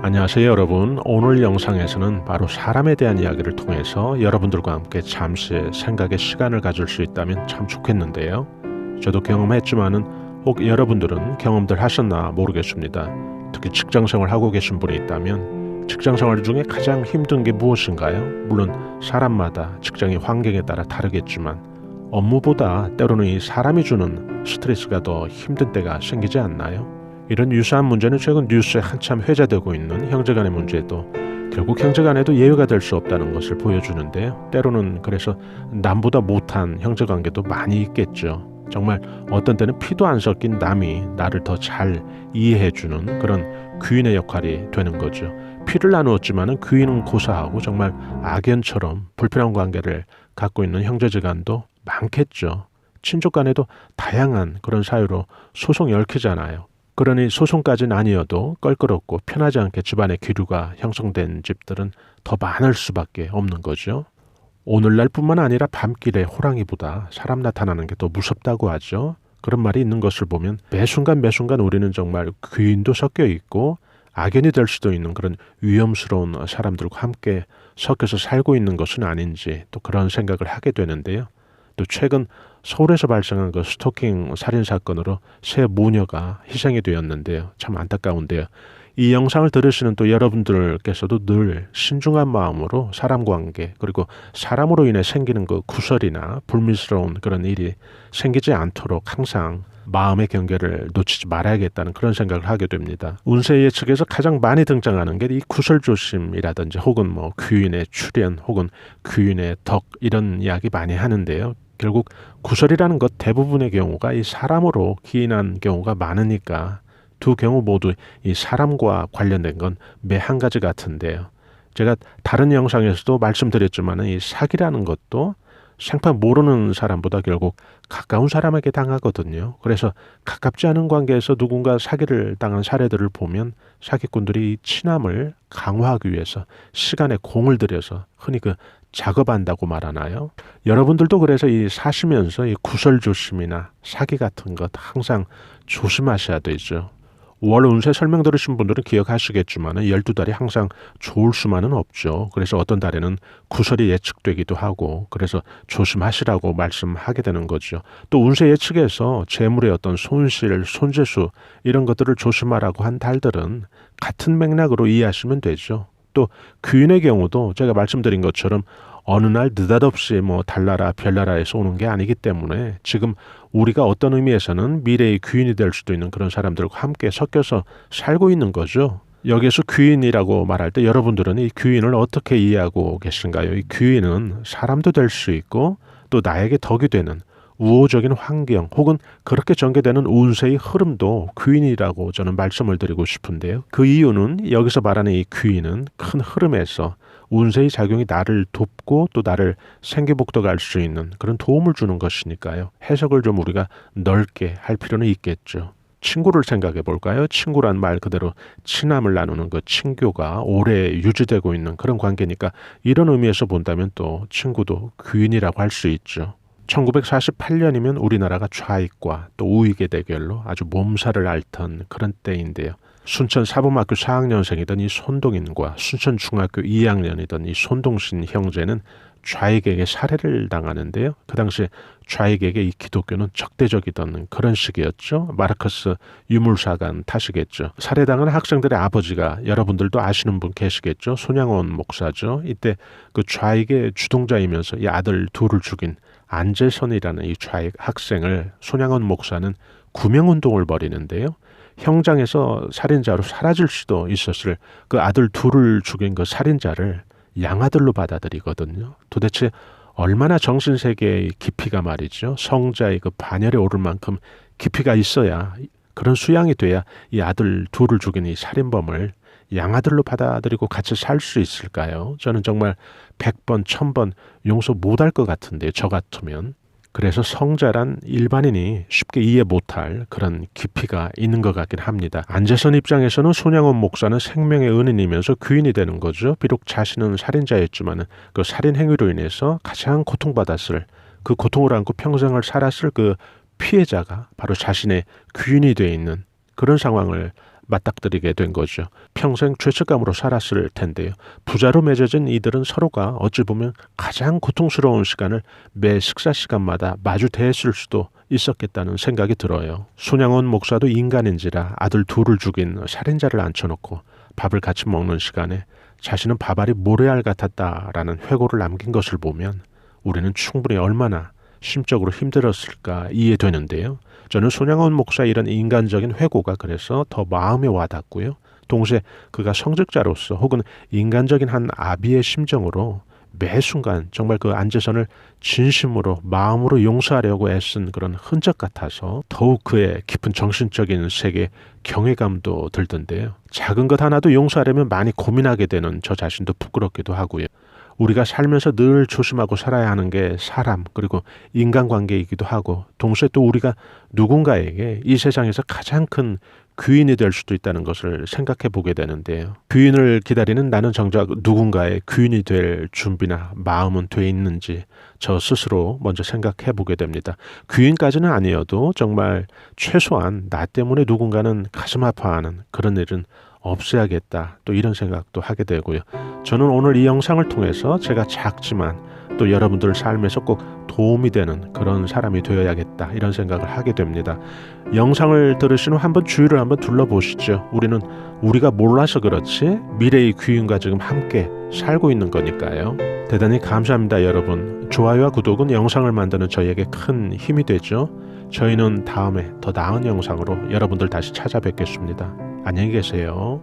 안녕하세요 여러분 오늘 영상에서는 바로 사람에 대한 이야기를 통해서 여러분들과 함께 잠시 생각의 시간을 가질 수 있다면 참 좋겠는데요 저도 경험했지만은 혹 여러분들은 경험들 하셨나 모르겠습니다 특히 직장생활 하고 계신 분이 있다면 직장생활 중에 가장 힘든 게 무엇인가요? 물론 사람마다 직장의 환경에 따라 다르겠지만 업무보다 때로는 이 사람이 주는 스트레스가 더 힘든 때가 생기지 않나요? 이런 유사한 문제는 최근 뉴스에 한참 회자되고 있는 형제간의 문제도 결국 형제간에도 예외가 될 수 없다는 것을 보여주는데요. 때로는 그래서 남보다 못한 형제관계도 많이 있겠죠. 정말 어떤 때는 피도 안 섞인 남이 나를 더 잘 이해해주는 그런 귀인의 역할이 되는 거죠. 피를 나누었지만은 귀인은 고사하고 정말 악연처럼 불편한 관계를 갖고 있는 형제지간도 많겠죠. 친족 간에도 다양한 그런 사유로 소송이 얽히잖아요. 그러니 소송까지는 아니어도 껄끄럽고 편하지 않게 집안의 기류가 형성된 집들은 더 많을 수밖에 없는 거죠. 오늘날뿐만 아니라 밤길에 호랑이보다 사람 나타나는 게 더 무섭다고 하죠. 그런 말이 있는 것을 보면 매 순간 매 순간 우리는 정말 귀인도 섞여 있고 악연이 될 수도 있는 그런 위험스러운 사람들과 함께 섞여서 살고 있는 것은 아닌지 또 그런 생각을 하게 되는데요. 또 최근 서울에서 발생한 그 스토킹 살인 사건으로 새 모녀가 희생이 되었는데요. 참 안타까운데요. 이 영상을 들으시는 또 여러분들께서도 늘 신중한 마음으로 사람 관계 그리고 사람으로 인해 생기는 그 구설이나 불미스러운 그런 일이 생기지 않도록 항상 마음의 경계를 놓치지 말아야겠다는 그런 생각을 하게 됩니다. 운세 예측에서 가장 많이 등장하는 게 이 구설 조심이라든지 혹은 뭐 귀인의 출현 혹은 귀인의 덕 이런 이야기 많이 하는데요. 결국 구설이라는 것 대부분의 경우가 이 사람으로 기인한 경우가 많으니까 두 경우 모두 이 사람과 관련된 건 매 한 가지 같은데요. 제가 다른 영상에서도 말씀드렸지만 이 사기라는 것도 생판 모르는 사람보다 결국 가까운 사람에게 당하거든요. 그래서 가깝지 않은 관계에서 누군가 사기를 당한 사례들을 보면 사기꾼들이 친함을 강화하기 위해서 시간에 공을 들여서 흔히 그 작업한다고 말하나요? 여러분들도 그래서 이 사시면서 이 구설 조심이나 사기 같은 것 항상 조심하셔야 되죠. 월 운세 설명 들으신 분들은 기억하시겠지만 12달이 항상 좋을 수만은 없죠. 그래서 어떤 달에는 구설이 예측되기도 하고 그래서 조심하시라고 말씀하게 되는 거죠. 또 운세 예측에서 재물의 어떤 손실, 손재수 이런 것들을 조심하라고 한 달들은 같은 맥락으로 이해하시면 되죠. 또 귀인의 경우도 제가 말씀드린 것처럼 어느 날 느닷없이 뭐 달나라 별나라에서 오는 게 아니기 때문에 지금 우리가 어떤 의미에서는 미래의 귀인이 될 수도 있는 그런 사람들과 함께 섞여서 살고 있는 거죠. 여기서 귀인이라고 말할 때 여러분들은 이 귀인을 어떻게 이해하고 계신가요? 이 귀인은 사람도 될 수 있고 또 나에게 덕이 되는 우호적인 환경 혹은 그렇게 전개되는 운세의 흐름도 귀인이라고 저는 말씀을 드리고 싶은데요. 그 이유는 여기서 말하는 이 귀인은 큰 흐름에서 운세의 작용이 나를 돕고 또 나를 생계복도 할수 있는 그런 도움을 주는 것이니까요. 해석을 좀 우리가 넓게 할 필요는 있겠죠. 친구를 생각해 볼까요? 친구란 말 그대로 친함을 나누는 그 친교가 오래 유지되고 있는 그런 관계니까 이런 의미에서 본다면 또 친구도 귀인이라고 할 수 있죠. 1948년이면 우리나라가 좌익과 또 우익의 대결로 아주 몸살을 앓던 그런 때인데요. 순천 사범학교 4학년생이던 이 손동인과 순천 중학교 2학년이던 이 손동신 형제는 좌익에게 살해를 당하는데요. 그 당시 좌익에게 이 기독교는 적대적이던 그런 시기였죠. 마르커스 유물사관 탓이겠죠. 살해당한 학생들의 아버지가 여러분들도 아시는 분 계시겠죠. 손양원 목사죠. 이때 그 좌익의 주동자이면서 이 아들 둘을 죽인 안재선이라는 이 좌익 학생을 손양원 목사는 구명운동을 벌이는데요. 형장에서 살인자로 사라질 수도 있었을 그 아들 둘을 죽인 그 살인자를 양아들로 받아들이거든요. 도대체 얼마나 정신세계의 깊이가 말이죠. 성자의 그 반열에 오를 만큼 깊이가 있어야 그런 수양이 돼야 이 아들 둘을 죽인 이 살인범을 양아들로 받아들이고 같이 살 수 있을까요? 저는 정말 100번, 1000번 용서 못할 것 같은데, 저 같으면. 그래서 성자란 일반인이 쉽게 이해 못할 그런 깊이가 있는 것 같긴 합니다. 안재선 입장에서는 손양원 목사는 생명의 은인이면서 귀인이 되는 거죠. 비록 자신은 살인자였지만 그 살인 행위로 인해서 가장 고통받았을 그 고통을 안고 평생을 살았을 그 피해자가 바로 자신의 귀인이 되어 있는 그런 상황을 맞닥뜨리게 된 거죠. 평생 죄책감으로 살았을 텐데요. 부자로 맺어진 이들은 서로가 어찌 보면 가장 고통스러운 시간을 매 식사 시간마다 마주 대했을 수도 있었겠다는 생각이 들어요. 손양원 목사도 인간인지라 아들 둘을 죽인 살인자를 앉혀놓고 밥을 같이 먹는 시간에 자신은 밥알이 모래알 같았다라는 회고를 남긴 것을 보면 우리는 충분히 얼마나 심적으로 힘들었을까 이해되는데요. 저는 손양원 목사의 이런 인간적인 회고가 그래서 더 마음에 와닿고요. 동시에 그가 성직자로서 혹은 인간적인 한 아비의 심정으로 매 순간 정말 그 안재선을 진심으로 마음으로 용서하려고 애쓴 그런 흔적 같아서 더욱 그의 깊은 정신적인 세계 경외감도 들던데요. 작은 것 하나도 용서하려면 많이 고민하게 되는 저 자신도 부끄럽기도 하고요. 우리가 살면서 늘 조심하고 살아야 하는 게 사람 그리고 인간관계이기도 하고 동시에 또 우리가 누군가에게 이 세상에서 가장 큰 귀인이 될 수도 있다는 것을 생각해 보게 되는데요. 귀인을 기다리는 나는 정작 누군가의 귀인이 될 준비나 마음은 돼 있는지 저 스스로 먼저 생각해 보게 됩니다. 귀인까지는 아니어도 정말 최소한 나 때문에 누군가는 가슴 아파하는 그런 일은 없애야겠다. 또 이런 생각도 하게 되고요. 저는 오늘 이 영상을 통해서 제가 작지만 또 여러분들 삶에서 꼭 도움이 되는 그런 사람이 되어야겠다. 이런 생각을 하게 됩니다. 영상을 들으신 후 한번 주위를 한번 둘러보시죠. 우리는 우리가 몰라서 그렇지 미래의 귀인과 지금 함께 살고 있는 거니까요. 대단히 감사합니다, 여러분. 좋아요와 구독은 영상을 만드는 저희에게 큰 힘이 되죠. 저희는 다음에 더 나은 영상으로 여러분들 다시 찾아뵙겠습니다. 안녕히 계세요.